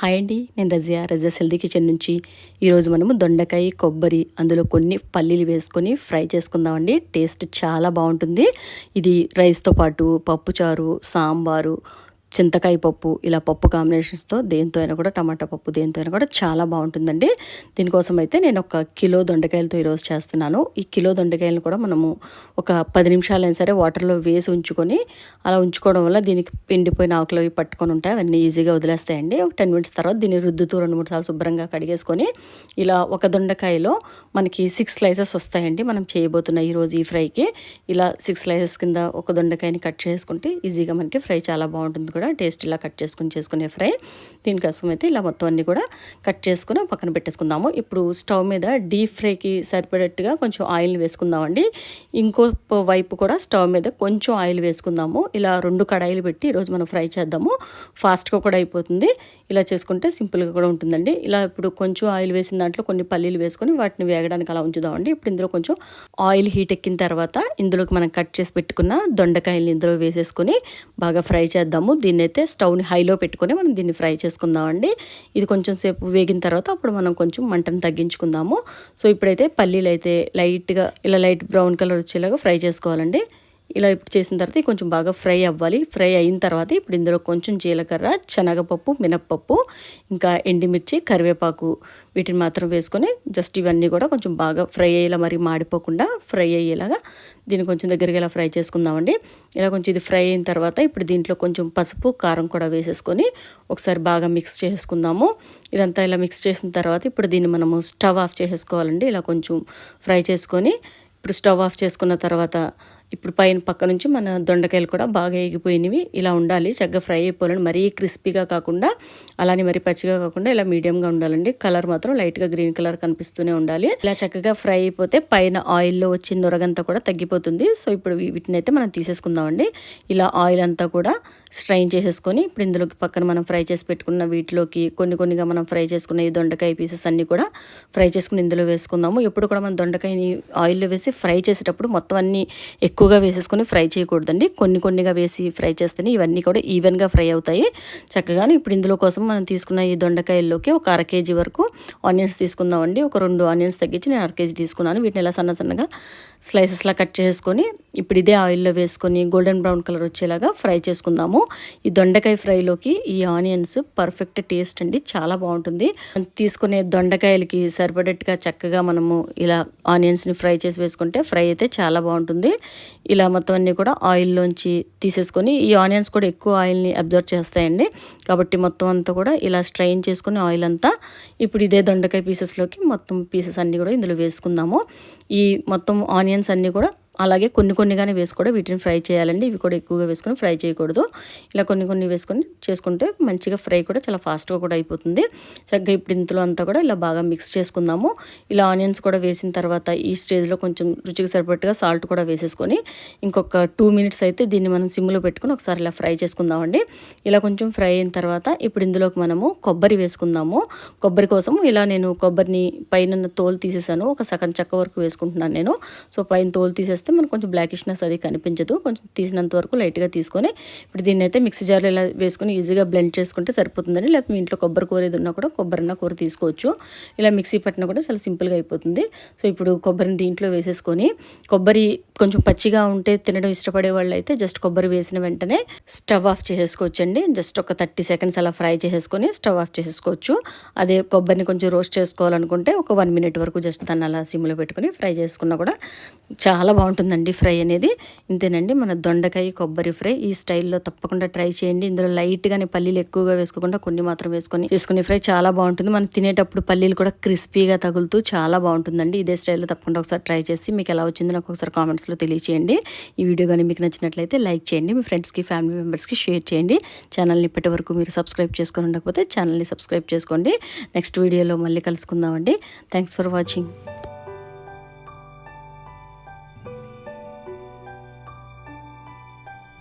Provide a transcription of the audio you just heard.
Hi అండి నేను Razia. Razia సెల్దీ kitchen నుంచి ఈరోజు మనము దొండకాయ కొబ్బరి అందులో కొన్ని పల్లీలు వేసుకొని ఫ్రై చేసుకుందామండి. టేస్ట్ చాలా బాగుంటుంది. ఇది రైస్తో పాటు పప్పుచారు సాంబారు చింతకాయ పప్పు ఇలా పప్పు కాంబినేషన్స్తో దేంతో అయినా కూడా టమాటా పప్పు దేంతో అయినా కూడా చాలా బాగుంటుందండి. దీనికోసం అయితే నేను ఒక కిలో దొండకాయలతో ఈరోజు చేస్తున్నాను. ఈ కిలో దొండకాయలను కూడా మనము ఒక పది నిమిషాలైనా సరే వాటర్లో వేసి ఉంచుకొని అలా ఉంచుకోవడం వల్ల దీనికి ఎండిపోయిన ఆకులు అవి పట్టుకొని ఉంటాయి. అవన్నీ ఈజీగా వదిలేస్తాయండి. ఒక టెన్ మినిట్స్ తర్వాత దీన్ని రుద్దుతూ రెండు మూడు సార్లు శుభ్రంగా కడిగేసుకొని ఇలా ఒక దొండకాయలో మనకి సిక్స్ స్లైసెస్ వస్తాయండి. మనం చేయబోతున్న ఈరోజు ఈ ఫ్రైకి. ఇలా సిక్స్ స్లైసెస్ కింద ఒక దొండకాయని కట్ చేసుకుంటే ఈజీగా మనకి ఫ్రై చాలా బాగుంటుంది కూడా టేస్ట్ ఇలా కట్ చేసుకుని చేసుకునే ఫ్రై. దీనికోసం అయితే ఇలా మొత్తం అన్నీ కూడా కట్ చేసుకుని పక్కన పెట్టేసుకుందాము. ఇప్పుడు స్టవ్ మీద డీప్ ఫ్రైకి సరిపడేట్టుగా కొంచెం ఆయిల్ వేసుకుందామండి. ఇంకో వైపు కూడా స్టవ్ మీద కొంచెం ఆయిల్ వేసుకుందాము. ఇలా రెండు కడాయిలు పెట్టి ఈరోజు మనం ఫ్రై చేద్దాము. ఫాస్ట్గా కూడా అయిపోతుంది. ఇలా చేసుకుంటే సింపుల్గా కూడా ఉంటుందండి. ఇలా ఇప్పుడు కొంచెం ఆయిల్ వేసిన దాంట్లో కొన్ని పల్లీలు వేసుకొని వాటిని వేగడానికి అలా ఉంచుదామండి. ఇప్పుడు ఇందులో కొంచెం ఆయిల్ హీట్ ఎక్కిన తర్వాత ఇందులోకి మనం కట్ చేసి పెట్టుకున్న దొండకాయలు ఇందులో వేసేసుకొని బాగా ఫ్రై చేద్దాము. దీన్ని అయితే స్టవ్ని హైలో పెట్టుకొని మనం దీన్ని ఫ్రై చేసుకుందామండి. ఇది కొంచెం సేపు వేగిన తర్వాత అప్పుడు మనం కొంచెం మంటను తగ్గించుకుందాము. సో ఇప్పుడైతే పల్లీలు అయితే లైట్గా ఇలా లైట్ బ్రౌన్ కలర్ వచ్చేలాగా ఫ్రై చేసుకోవాలండి. ఇలా ఇప్పుడు చేసిన తర్వాత కొంచెం బాగా ఫ్రై అవ్వాలి. ఫ్రై అయిన తర్వాత ఇప్పుడు ఇందులో కొంచెం జీలకర్ర శనగపప్పు మినప్పప్పు ఇంకా ఎండిమిర్చి కరివేపాకు వీటిని మాత్రం వేసుకొని జస్ట్ ఇవన్నీ కూడా కొంచెం బాగా ఫ్రై అయ్యేలా మరి మాడిపోకుండా ఫ్రై అయ్యేలాగా దీన్ని కొంచెం దగ్గరికి ఇలా ఫ్రై చేసుకుందామండి. ఇలా కొంచెం ఇది ఫ్రై అయిన తర్వాత ఇప్పుడు దీంట్లో కొంచెం పసుపు కారం కూడా వేసేసుకొని ఒకసారి బాగా మిక్స్ చేసుకుందాము. ఇదంతా ఇలా మిక్స్ చేసిన తర్వాత ఇప్పుడు దీన్ని మనము స్టవ్ ఆఫ్ చేసేసుకోవాలండి. ఇలా కొంచెం ఫ్రై చేసుకొని ఇప్పుడు స్టవ్ ఆఫ్ చేసుకున్న తర్వాత ఇప్పుడు పైన పక్క నుంచి మన దొండకాయలు కూడా బాగా ఎగిపోయినవి. ఇలా ఉండాలి. చక్కగా ఫ్రై అయిపోవాలండి మరీ క్రిస్పీగా కాకుండా అలానే మరీ పచ్చిగా కాకుండా ఇలా మీడియంగా ఉండాలండి. కలర్ మాత్రం లైట్గా గ్రీన్ కలర్ కనిపిస్తూనే ఉండాలి. ఇలా చక్కగా ఫ్రై అయిపోతే పైన ఆయిల్లో వచ్చిన నొరగంతా కూడా తగ్గిపోతుంది. సో ఇప్పుడు వీటిని అయితే మనం తీసేసుకుందామండి. ఇలా ఆయిల్ అంతా కూడా స్ట్రైన్ చేసేసుకొని ఇప్పుడు ఇందులోకి పక్కన మనం ఫ్రై చేసి పెట్టుకున్న వీటిలోకి కొన్ని కొన్నిగా మనం ఫ్రై చేసుకున్న ఈ దొండకాయ పీసెస్ అన్నీ కూడా ఫ్రై చేసుకుని ఇందులో వేసుకుందాము. ఎప్పుడు కూడా మనం దొండకాయని ఆయిల్లో వేసి ఫ్రై చేసేటప్పుడు మొత్తం అన్నీ ఎక్కువగా వేసేసుకొని ఫ్రై చేయకూడదండి. కొన్ని కొన్నిగా వేసి ఫ్రై చేస్తేనే ఇవన్నీ కూడా ఈవెన్గా ఫ్రై అవుతాయి. చక్కగాను ఇప్పుడు ఇందులో కోసం మనం తీసుకున్న ఈ దొండకాయల్లోకి ఒక అర కేజీ వరకు ఆనియన్స్ తీసుకుందామండి. ఒక రెండు ఆనియన్స్ తగ్గించి నేను అర కేజీ తీసుకున్నాను. వీటిని ఎలా సన్న సన్నగా స్లైసెస్లా కట్ చేసుకొని ఇప్పుడు ఇదే ఆయిల్లో వేసుకొని గోల్డెన్ బ్రౌన్ కలర్ వచ్చేలాగా ఫ్రై చేసుకుందాము. ఈ దొండకాయ ఫ్రైలోకి ఈ ఆనియన్స్ పర్ఫెక్ట్ టేస్ట్ అండి చాలా బాగుంటుంది. తీసుకునే దొండకాయలకి సరిపడేట్టుగా చక్కగా మనము ఇలా ఆనియన్స్ని ఫ్రై చేసి వేసుకుంటే ఫ్రై అయితే చాలా బాగుంటుంది. ఇలా మొత్తం అన్నీ కూడా ఆయిల్లోంచి తీసేసుకొని ఈ ఆనియన్స్ కూడా ఎక్కువ ఆయిల్ని అబ్జర్వ్ చేస్తాయండి. కాబట్టి మొత్తం అంతా కూడా ఇలా స్ట్రైన్ చేసుకుని ఆయిల్ అంతా ఇప్పుడు ఇదే దొండకాయ పీసెస్లోకి మొత్తం పీసెస్ అన్నీ కూడా ఇందులో వేసుకుందాము. ఈ మొత్తం ఆనియన్స్ అన్నీ కూడా అలాగే కొన్ని కొన్నిగానే వేసుకోవడం వీటిని ఫ్రై చేయాలండి. ఇవి కూడా ఎక్కువగా వేసుకొని ఫ్రై చేయకూడదు. ఇలా కొన్ని కొన్ని వేసుకొని చేసుకుంటే మంచిగా ఫ్రై కూడా చాలా ఫాస్ట్గా కూడా అయిపోతుంది. చక్కగా ఇప్పుడు ఇంతలో అంతా కూడా ఇలా బాగా మిక్స్ చేసుకుందాము. ఇలా ఆనియన్స్ కూడా వేసిన తర్వాత ఈ స్టేజ్లో కొంచెం రుచికి సరిపట్టుగా సాల్ట్ కూడా వేసేసుకొని ఇంకొక టూ మినిట్స్ అయితే దీన్ని మనం సిమ్లో పెట్టుకొని ఒకసారి ఇలా ఫ్రై చేసుకుందామండి. ఇలా కొంచెం ఫ్రై అయిన తర్వాత ఇప్పుడు ఇందులోకి మనము కొబ్బరి వేసుకుందాము. కొబ్బరి కోసం ఇలా నేను కొబ్బరిని పైన తోలు తీసేసాను. ఒక సగం చెక్క వరకు వేసుకుంటున్నాను నేను. సో పైన తోలు తీసేస్తే వేస్తే మనకు కొంచెం బ్లాకిష్నెస్ అది కనిపించదు. కొంచెం తీసినంత వరకు లైట్గా తీసుకొని ఇప్పుడు దీన్ని అయితే మిక్సీ జార్లో ఇలా వేసుకొని ఈజీగా బ్లెండ్ చేసుకుంటే సరిపోతుందని లేకపోతే మీ ఇంట్లో కొబ్బరి కూర ఏది ఉన్నా కూడా కొబ్బరిన్న కూర తీసుకోవచ్చు. ఇలా మిక్సీ పట్టిన కూడా చాలా సింపుల్గా అయిపోతుంది. సో ఇప్పుడు కొబ్బరిని దీంట్లో వేసేసుకొని కొబ్బరి కొంచెం పచ్చిగా ఉంటే తినడం ఇష్టపడే వాళ్ళు అయితే జస్ట్ కొబ్బరి వేసిన వెంటనే స్టవ్ ఆఫ్ చేసేసుకోవచ్చండి. జస్ట్ ఒక థర్టీ సెకండ్స్ అలా ఫ్రై చేసేసుకొని స్టవ్ ఆఫ్ చేసేసుకోవచ్చు. అదే కొబ్బరిని కొంచెం రోస్ట్ చేసుకోవాలనుకుంటే ఒక వన్ మినిట్ వరకు జస్ట్ దాన్ని అలా సిమ్లో పెట్టుకొని ఫ్రై చేసుకున్నా కూడా చాలా బాగుంటుంది. బాగుంటుందండి ఫ్రై అనేది. ఇంతేనండి మన దొండకాయ కొబ్బరి ఫ్రై ఈ స్టైల్లో తప్పకుండా ట్రై చేయండి. ఇందులో లైట్గానే పల్లీలు ఎక్కువగా వేసుకోకుండా కొన్ని మాత్రం వేసుకొని చేసుకునే ఫ్రై చాలా బాగుంటుంది. మనం తినేటప్పుడు పల్లీలు కూడా క్రిస్పీగా తగులుతూ చాలా బాగుంటుందండి. ఇదే స్టైల్లో తప్పకుండా ఒకసారి ట్రై చేసి మీకు ఎలా వచ్చింది నాకు ఒకసారి కామెంట్స్లో తెలియచేయండి. ఈ వీడియో కానీ మీకు నచ్చినట్లయితే లైక్ చేయండి. మీ ఫ్రెండ్స్కి ఫ్యామిలీ మెంబర్స్కి షేర్ చేయండి. ఛానల్ని ఇప్పటి వరకు మీరు సబ్స్క్రైబ్ చేసుకొని ఉండకపోతే ఛానల్ని సబ్స్క్రైబ్ చేసుకోండి. నెక్స్ట్ వీడియోలో మళ్ళీ కలుసుకుందామండి. Thanks for watching.